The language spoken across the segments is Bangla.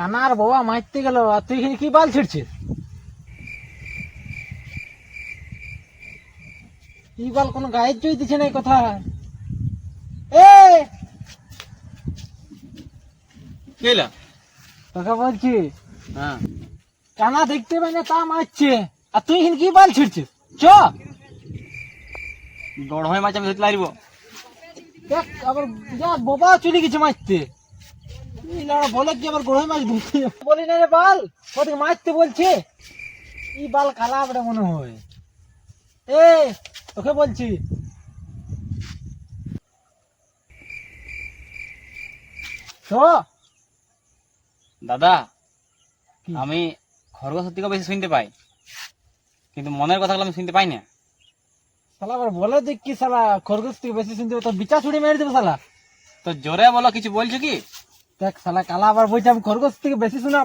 কানার বাবা মারতে গেল আর তুই এখানে কি বাল ছিড়ছিস? কি বাল কোনো গায়ের জয় দিছে না এই কথা? এ! কেলা তোকে বলছি। হ্যাঁ। কানা দেখতে পাই না তা মারছে। আর তুই এখানে কি বাল ছিড়ছিস? চ। বড় হয়ে মাছ আমি ধরতে পারব দেখ আবার যা বাবা চলে গেছে মারতে। বলে কি আবার গোড়ায় মাছ ধরতে বলি না রে বাল ওদিকে মারতে বলছে। এই বাল কালা বড় মনে হয়। এ তোকে বলছি। দাদা আমি খরগোশ থেকে বেশি শুনতে পাই। কিন্তু মনের কথাগুলো আমি শুনতে পাই না। শালা আবার বলে দেখ কি শালা খরগোশ থেকে বেশি শুনতে হবে, তোর বিচা ছুড়ে মেরে দেবে শালা। তো জোরে বলো কিছু বলছো কি? দেখ শালা কালা আবার খরগোশ থেকে বেশি শোনা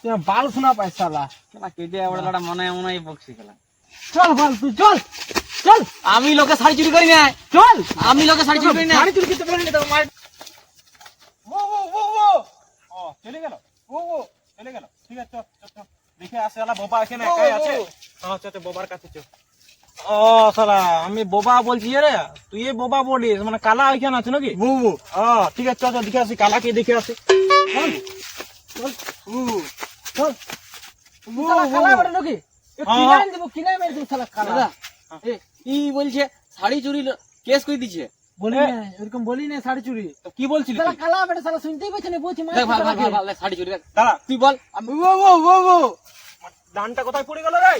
তুই বাল শোনা শালা। কেটে আবার লড়া মনে মনে বকছি খেলা চল বাল তুই চল চল। আমি লোকে শাড়ি চুরি করি না চল। আমি লোকে শাড়ি চুরি করি না শাড়ি চুরি করতে পারি না তোকে মার ও ও ও ও। ও চলে গেল। ও ও চলে গেল। ঠিক আছে চল চল দেখে আসে আলা বাবা এখানে একাই আছে। হ্যাঁ চল বাবার কাছে চল। ও শালা আমি বোবা বলছি রে তুই বোবা বলিস মানে কালা এখানে আছে নাকি? ও ঠিক আছে চল দেখে আসি কালাকে দেখে আসি। চল চল চল। কালা বড় নাকি? কিনাই। দেবো কিনাই মেরে দেবো শালা কালা। ই বলছে? শাড়ি চুরি কেস করে বলি না এরকম বলি না শাড়ি চুরি। কি বলছিলি শালা কালা বেটা শালা শুনতেই পাচ্ছে না বলছি মার দেখ ভালো ভালো ভালো ভালো দেখ, শাড়ি চুরি দাঁড়া। তুই বল আমি ও ও ও ও ডানটা কোথায় পড়ে গেল রে?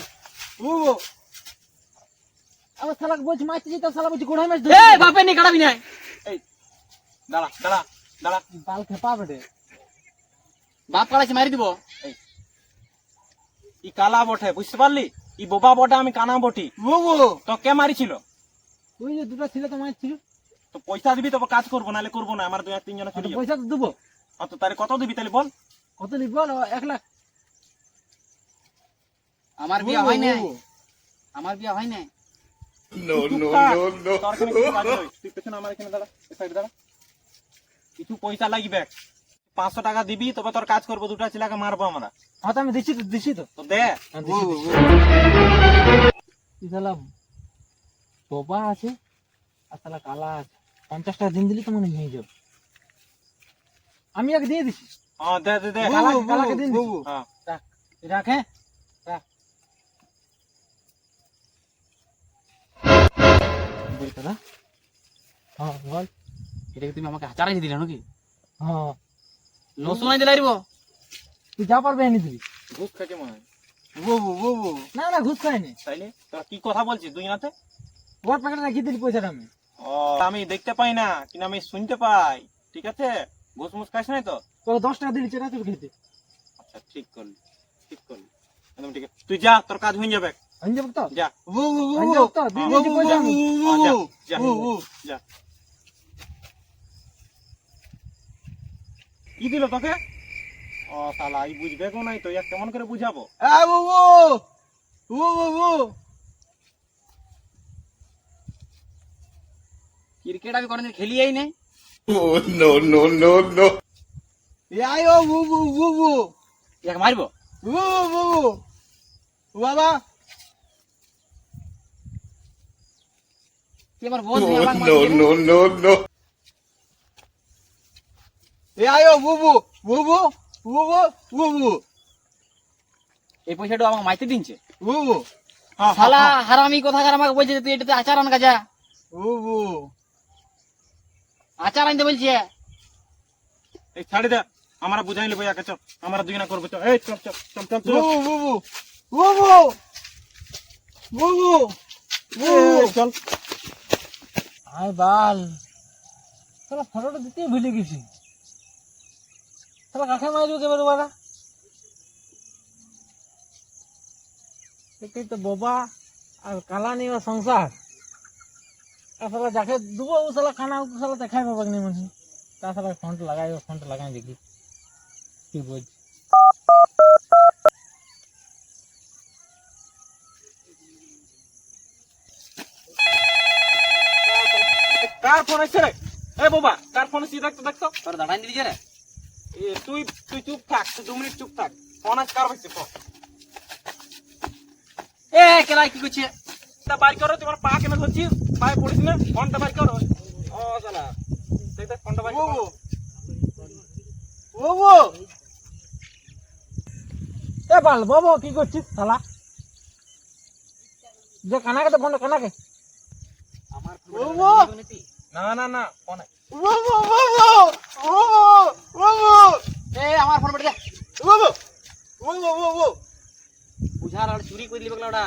ও ও আবার বলছি মারতে যেতে শালা বলছি গোড়ায় মাছ এ বাপে নি কাটাবি না। এই দাঁড়া দাঁড়া দাঁড়া। বাল খেপা বেটে। বাপ কাটাছে মারি দিব। ই কালা বটে বুঝতে পারলি? ই বোবা বটে আমি কানা বটি। ও ও। তো কে মারিছিল। তুই যে দুটো ছিল তো মারছিল। তো পয়সা দিবি তো কাজ করব নাহলে করব না আমার দু এক তিনজন পয়সা তো দেবো। আর তো তাহলে কত দিবি তাহলে বল? কত নিবি বল? এক লাখ। আমার বিয়া হয় নাই। আমার বিয়া হয় নাই। চুপ থাক। তোর এখানে কিছু তুই পেছনে আমার এখানে দাঁড়া সাইডে দাঁড়া। কিছু পয়সা লাগবে। পাঁচশো টাকা দিবি তবে তোর কাজ করব দুটা ছেলেকে মারবো আমরা। হ্যাঁ আমি দিচ্ছি তো দিচ্ছি তো। তো দে। হ্যাঁ, শালা বোবা আছে আর শালা কালা আছে। পঞ্চাশ টাকা দিন দিলি তো মনে ভেঙে যাবে। আমি আগে দিয়ে দিছি হ্যাঁ দে দে দে কালা- কালাকে দিন দিছি। হ্যাঁ। রাখ রাখ হ্যাঁ। রাখ দাদা হ্যাঁ বল। এটা কি তুমি আমাকে দিলে নাকি? হ্যাঁ। লসুন আই দিলে তুই যা পারবে এনে দিবি। ঘুষ খেতে মনে হয়? না না ঘুষ খাইনি তাইলে? তোরা কি কথা বলছিস দুই নাতে ওর প্যাকেটে রাখিয়ে দিলি পয়সাটা আমি ও আমি দেখতে পাই না কিন্তু আমি শুনতে পাই। ঠিক আছে? ঘুষ মুস খাইস নাই তো? তোকে দশ টাকা দিলি চেরা চুল খেতে। আচ্ছা ঠিক করলি ঠিক করলি। একদম ঠিক আছে। তুই যা তোর কাজ হয়ে যাবে। পয়সা আমি হ্যাঁ, যা, যা, যা। কি দিল তোকে ও এই বুঝবে কো নাই তো ইয়া কেমন করে বুঝাবো ক্রিকেট আমি কোনদিন খেলি আই নাই এক মারব তুই আমার বোন? এই পয়সাটা আমাকে মাইতে দিনছে। হ্যাঁ, শালা হারামি কথা আমাকে বলছে তুই এটাতে আচার আন আচার আনতে বলছে। এই ছাড়ি দে আমরা বুঝাই নেব ইয়াকে চল আমরা দুই না করব চল। এই চল চল এই, চল। আয় বাল। তাহলে ফটোটা দিতেই ভুলে গেছি। তাহলে কাকে মারবে কে বেরো বাড়া? এটাই তো বোবা আর কালা নিয়ে সংসার। সালা যাকে দেবো, ও সালা খানা, ও সালা দেখাই পাবাক নেই মনে তাছাড়া ফোনটা লাগাই ফোনটা লাগাই দেখি। কি বলছি? রে এ বাবা কার ফোন আছে দেখতো দেখতো তোর দাঁড়াই দিলি রে তুই তুই চুপ থাক তুই দু মিনিট চুপ থাক। ফোন আজ কার হয়েছে ফোন এ কেলা কি করছে তা বাইর করো তোমার পা কেন ধরছিস পায়ে পড়িস না ফোনটা বাইর করো। ও শালা। দেখ দেখ ফোনটা বাইর করো। বাবু এ বাল বাবু কি করছিস শালা? যে কানাকে তো ফোনটা কানাকে আমার না না না ফোন বাবু বাবু বাবু এ আমার ফোন বেটে বাবু বাবু বাবু। বুঝার আর চুরি করে দিবে ওটা?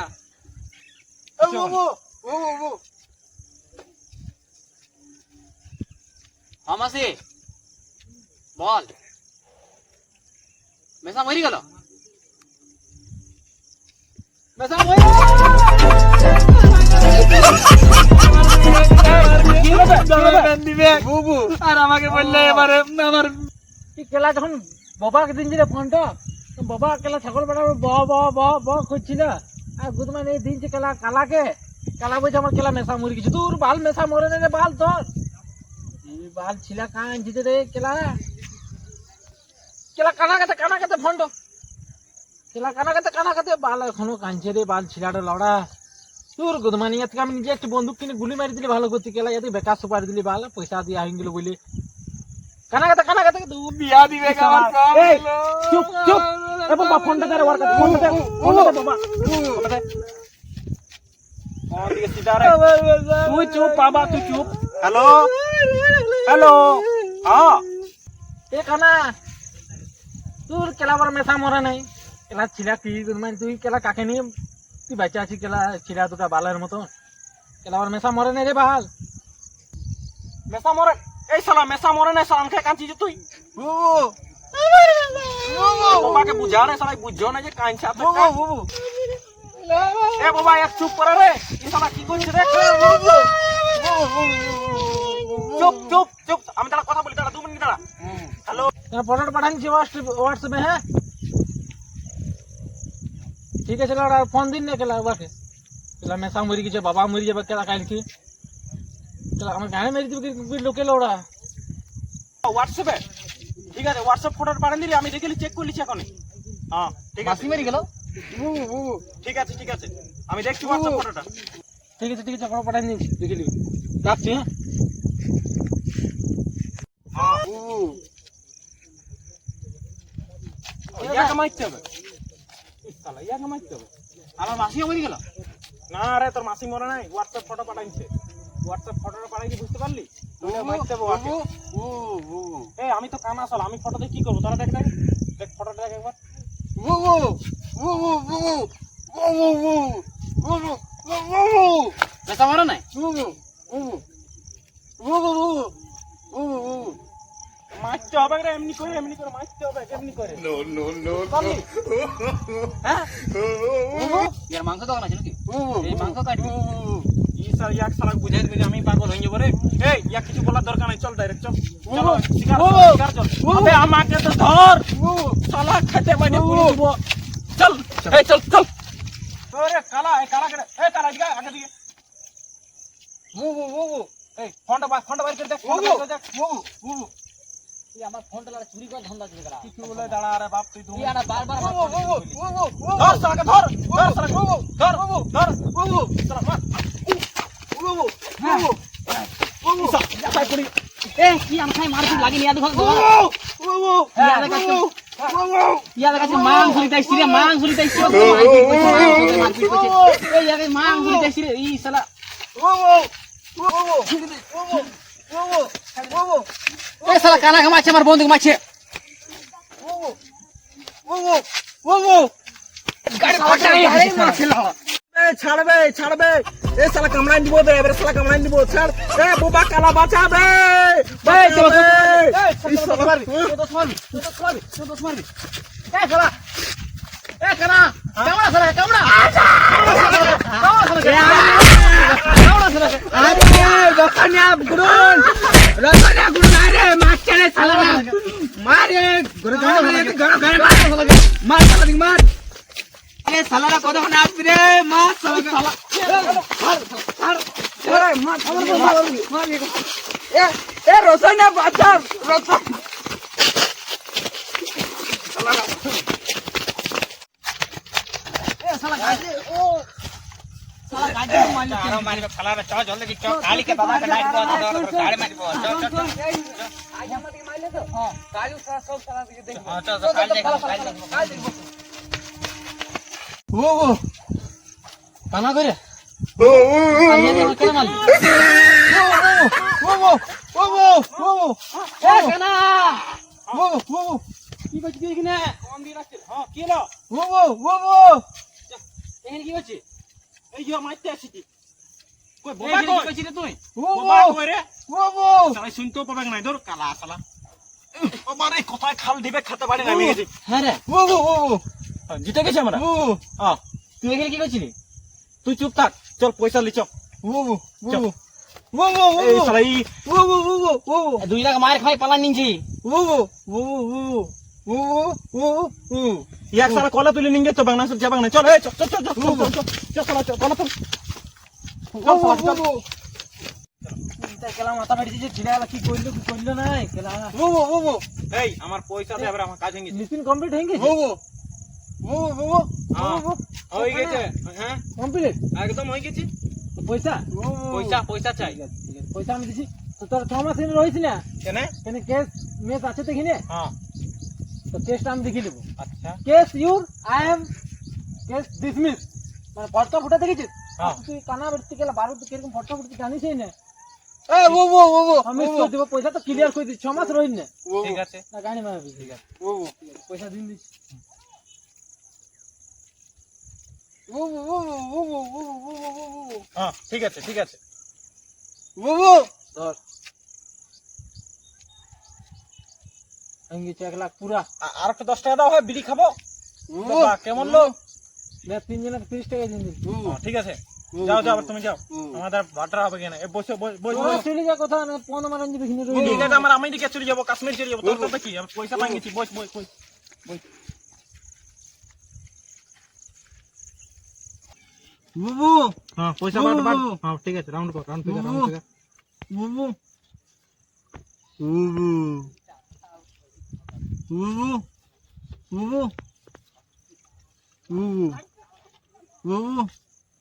বাবু বাবু হামাসি বল। মেসা মরি গেল। মেসা মরি কেলা যখন বাবাকে দিনছিল ফোনটা তো বাবা কেলা ছাগল বেড়া ব ব ব ব করছিল আর গুদমান এই দিনছে কেলা কালাকে, কালা বলছে আমার কেলা মেশা মরে গেছে। তোর বাল মেশা মরে না বাল তোর। বাল ছিলা কাঁদছিতে রে, কেলা। কেলা কানা কাতে কানা কাতে ফোনটা। কেলা কানা কাতে কানা কাতে বাল এখনও কাঁদছে রে, বাল ছিলাটা লড়া। তোর গুদমানি আজকে আমি নিজে একটা বন্দুক কিনে গুলি মারি দিলে ভালো করতে, কেলা এত বেকার সুপারি দিলি, বাল, পয়সা দিয়ে হয়ে গেল বলে কানা কাতে কানা বিয়া দিবে আমার সব চুপ চুপ। এ বাবা ফোনটা দে ওর কাছে ফোনটা দে ফোনটা দে বাবা। ফোনটা দে ফোন দিকে সিধা রে। তুই চুপ বাবা তুই চুপ। হ্যালো? হ্যালো? হ্যাঁ? এ কানা তোর কেলা বার মেশা মরে নাই? কেলা ছিলা তুই মানে তুই কেলা কাকে নিয়ে তুই বাচ্চা আছিস কেলা ছিলা দুটা বালের মতো কেলা বার মেশা মরে নাই রে বাল মেসা মরে এই শালা মেসা মরে না শালা আমাকে কাঁদছিস তুই? বাবাকে বুঝা রে শালা বুঝছ না যে কাঁদছে আপনি এ বাবা এক চুপ করে রে। এই শালা কি করছে রে? চুপ চুপ চুপ। আমি তারা কথা বলি তারা দু মিনিট দাঁড়া। হ্যালো? ফটোটা পাঠাচ্ছি হোয়াটসঅ্যাপে হ্যাঁ? ঠিক আছে লড়া ফোন দিন না কেলা বাকে। কেলা মেশা মরি গেছে বাবা মরি যাবে কেলা কালকে। কেলা আমার গায়ে মেরে দিবে কি লোকে লড়া। হোয়াটসঅ্যাপে ঠিক আছে হোয়াটসঅ্যাপ ফটোটা পাঠান দিলি আমি দেখে চেক করলিছি এখন হ্যাঁ ঠিক আছে। মাসি মেরি গেল? ঠিক আছে ঠিক আছে। আমি দেখছি হোয়াটসঅ্যাপ ফটোটা ঠিক আছে ঠিক আছে ফটো পাঠাই দিচ্ছি দেখে নিবি। রাখছি হ্যাঁ? ইয়াকে মারতে হবে। ইয়াকে মারতে হবে। আমার মাসিও মরি গেল? না রে তোর মাসি মরে নাই হোয়াটসঅ্যাপ ফটো পাঠাইছে। হোয়াটসঅ্যাপ ফটোটা পাঠাইছি বুঝতে পারলি এই আমি তো কানা শালা আমি ফটো দিয়ে কি করব তোরা দেখ দেখ দেখ ফটোটা দেখ একবার মেসা মরে নাই মারতে হবে রে এমনি করে এমনি করে মারতে হবে এমনি করে? হ্যাঁ ইয়ার মাংস দোকান আছে নাকি এই মাংস কাটবি শালা ইয়াক শালা বুঝাই দিবি আমি পাগল হয়ে যাব রে। এই ইয়াক কিছু বলার দরকার নাই চল ডাইরেক্ট চল। চলো শিকার শিকার চল। আবে আমাকে তো ধর। শালা খেতে মানে পুরি দিব চল এই চল চল। ওরে কালা এই কালা করে এই কালা দিকে আগে দিকে। মু মু মু মু এই ফোনটা বাইর করে ফোনটা বাইর করে দে মু মু মু তুই আমার ফোনটা লাগা চুরি করে ধান্দা দিবে গেলা কি বলে দাঁড়া রে বাপ তুই তুই আনা বারবার মু ফোন মু করবি। ধর শালাকে ধর ধর শালাকে ধর। ধর মু মু শালা মার মু। মু মু মু মু মু শালা পড়ি এ কি আমি খাই মারছি আমার বন্ধু মারছে ছাড়বে ছাড়বে। এ শালা কামড়াই দিব বে এবারে শালা কামড়াই দিব ছাড় এ বোবা কালা বাঁচাবে বাঁচাবে এই শালা মার দোস মারবি দোস মারবি দোস মারবি এ কানা কামড়া কামড়া রে মারে গুরুন মারে এ সালারা কতক্ষণ আসবি রে মা সালা এ রোশনে বাঁচার রোশন কাজু সব ও ও কানা করে আইয়া দে কেন মারলি ও ও ও ও ও ও এ কানা ও ও কি করছিস এখানে কম দিয়ে রাখছিস হ্যাঁ কি হলো ও ও ও ও এখানে কি হচ্ছে এই যে মারতে আসিছি কই বোবা কই কইছিস রে তুই ও বোবা কই রে ও ও সালাই শুনতেও পাবে নাই ধর কালা সালা আমার এই কোথায় খাল দিবে খেতে পারি না আমি গেছি হ্যাঁ রে ও ও ও জিতে গেছি আমরা তুই এখানে কি করছিস তুই চুপ থাক চল পয়সা লিচ দুই লাখ মায়ের খাই পালা নিছি এক সারা কলা তুলে নিয়ে তো বাংলা যা বাংলা চল চল চল চল চল চল চল কলা তুল আমার পয়সা আমার কাজ হয়ে গেছে কমপ্লিট হয়ে গেছে ও ও ও ও ও হ্যাঁ। হয়ে গেছে হ্যাঁ কমপ্লিট একদম হয়ে গেছে পয়সা পয়সা পয়সা চাই ঠিক আছে, ঠিক আছে। পয়সা আমি দিছি তো তোর ছ মাস এনে রয়েছি না কেন এখানে কেস মেস আছে তো এখানে হ্যাঁ তো কেসটা আমি দেখে নেব আচ্ছা case your I'm case dismiss মানে ফটো ফুটা দেখেছিস হ্যাঁ। তুই কানা বেরতে গেলে বারো তুই কীরকম ফটো ফুটতে জানিসই না এ ও ও ও ও আমি করে দেবো পয়সা তো ক্লিয়ার করে দিচ্ছি ছ মাস রইন না ঠিক আছে না গাড়ি মারবি ঠিক আছে ও পয়সা দিন দিচ্ছি ও ও ও ও ও ও ও হ্যাঁ ঠিক আছে ঠিক আছে ধর এক লাখ পুরা আর একটা দশ টাকা দাও হয় বিড়ি খাব কেমন লোক তিনজনের তিরিশ টাকা দিন হ্যাঁ, ঠিক আছে যাও যাও তুমি যাও আমাদের ভাটরা হবে কেন বসে চলে যা কথা না পন রইলি ঠিক আছে আমরা আমেরিকা চলে যাব কাশ্মীর চলে যাব তোর কথা কি আমি পয়সা পাই গেছি বস বস বস বুবু হ্যাঁ পয়সা বাট, বাট হ্যাঁ ঠিক আছে রাউন্ড কর রাউন্ড ফিগার রাউন্ড ফিগার বুবু বুবু বুবু বুবু বুবু বুবু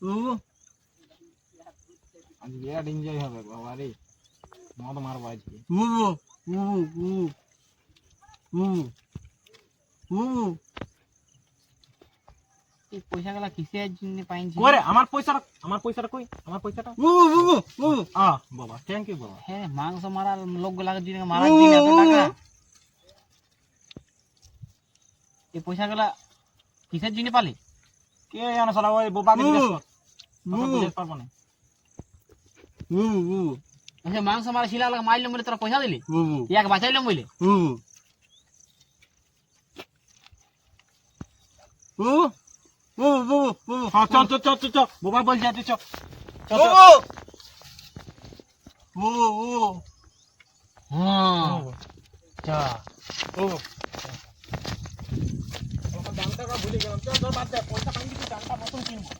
বুবু আজ বিরাট এনজয় হবে বাবা রে মদ মারবো আজকে বুবু বুবু বুবু বুবু বুবু এই কিসের জন্য পাইছি কই আমার পয়সাটা আমার পয়সাটা কই? আমার পয়সাটা? বুবু বুবু বুবু আ বাবা থ্যাংক ইউ বাবা। হ্যাঁ মাংস মারার লোক গুলাকে জন্য মারার জন্য এত টাকা। এই পয়সা গুলা কিসের জন্য পালি? কে জানে সালা ওই বোবাকে জিজ্ঞেস কর। বুঝতে পারব না। আচ্ছা মাংস মারা শিলা লাগা মারলাম বলে তোরা পয়সা দিলি? বুবু এক বাঁচাইলাম বলে বুবু বুবু বুবু বুবু বুবু হ্যাঁ চল চল চল চল। বোমা বলছি তুই চল বুবু বুবু বুবু হ্যাঁ চা। বুবু দামটা ভুলে গেলাম। চল তোর বাদ দে। পয়সা পাইনি দামটা প্রথম কিনবো।